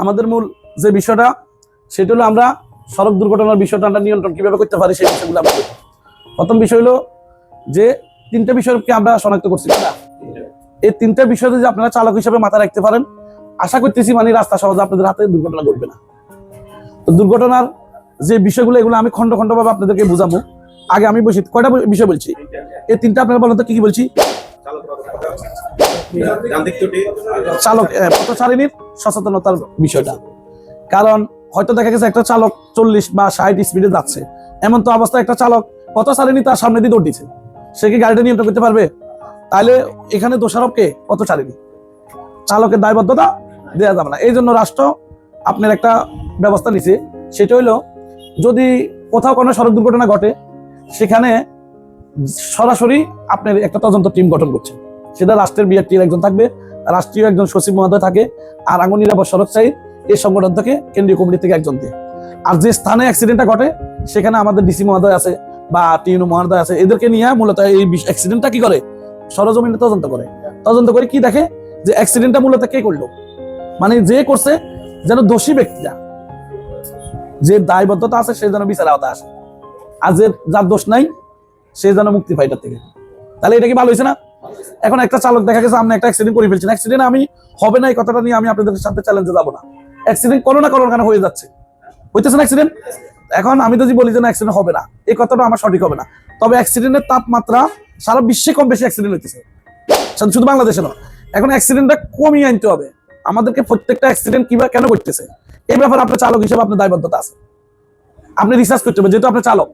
আমাদের মূল যে বিষয়টা, সেটা হলো আমরা সড়ক দুর্ঘটনার বিষয়টা আমরা নিয়ন্ত্রণ কীভাবে করতে পারি সেই বিষয়গুলো আমরা প্রথম বিষয় হলো যে তিনটা বিষয়কে আমরা শনাক্ত করছি এই তিনটা বিষয় যদি আপনারা চালক হিসেবে মাথায় রাখতে পারেন, আশা করতেছি মানে রাস্তা সহজে আপনাদের হাতে দুর্ঘটনা ঘটবে না। তো দুর্ঘটনার যে বিষয়গুলো, এগুলো আমি খন্ড খন্ড ভাবে আপনাদেরকে বুঝাবো। আগে আমি বলছি কয়টা বিষয় বলছি? এই তিনটা আপনারা বলেন তো, কি কি বলছি? চালক পথচারিণীর সচেতনতার বিষয়টা। কারণ হয়তো দেখা গেছে একটা চালক চল্লিশ বা ষাট স্পিডে যাচ্ছে। এমন তো অবস্থা একটা চালক পথচারিণী তার সামনে দিয়ে দৌড় দিচ্ছে? সে কি গাড়িটা নিয়ন্ত্রণ করতে পারবে? তাহলে এখানে দোষারোপ কে? পথচারিণী চালকের দায়বদ্ধতা দেওয়া যাবে না। এই জন্য রাষ্ট্র আপনার একটা ব্যবস্থা নিছে। সেটা হইল, যদি কোথাও কোনো সড়ক দুর্ঘটনা ঘটে, সেখানে সরাসরি আপনার একটা তদন্ত টিম গঠন করছে। সেটা রাষ্ট্রের বিআরটির একজন থাকবে, রাষ্ট্রীয় একজন সচিব মহোদয় থাকে, আর আঙ্গুল নিরাপদ সড়ক চাই এই সংগঠন থেকে কেন্দ্রীয় কমিটি থেকে একজন দিয়ে। আর যে স্থানে অ্যাক্সিডেন্টটা ঘটে, সেখানে আমাদের ডিসি মহোদয় আছে বা টিউনু মহোদয় আছে, এদেরকে নিয়ে মূলত এই অ্যাক্সিডেন্টটা কি করে? সরজমিনে তদন্ত করে। তদন্ত করে কি দেখে? যে অ্যাক্সিডেন্টটা মূলত কে করল? মানে যে করছে, যেন দোষী ব্যক্তিরা, যে দায়বদ্ধতা আছে, সে যেন বিচার আওতা আসে। আর যে যার দোষ নাই, সে যেন মুক্তি পায় থেকে। তাহলে এটা কি ভালো হয়েছে না? এখন একটা চালক দেখা গেছে, আপনি একটা অ্যাক্সিডেন্ট করে ফেলছেন। অ্যাক্সিডেন্ট আমি, হবে না এই কথাটা নিয়ে আমি আপনাদের সাথে চ্যালেঞ্জে যাব না। অ্যাক্সিডেন্ট কোনো না কোনো কারণে হয়ে যাচ্ছে। হইতেছে না অ্যাক্সিডেন্ট এখন আমি যদি বলি যে না অ্যাক্সিডেন্ট হবে না, এই কথাটা আমার সঠিক হবে না। তবে অ্যাক্সিডেন্টের তাপমাত্রা সারা বিশ্বে কম বেশি অ্যাক্সিডেন্ট হইতেছে। শুধু- বাংলাদেশে না এখন অ্যাক্সিডেন্টটা কমিয়ে আনতে হবে। আমাদেরকে প্রত্যেকটা অ্যাক্সিডেন্ট কীভাবে কেন করতেছে এই ব্যাপারে আপনার চালক হিসেবে আপনার দায়বদ্ধতা আছে। আপনি রিসার্চ করতে হবে, যেহেতু আপনার চালক।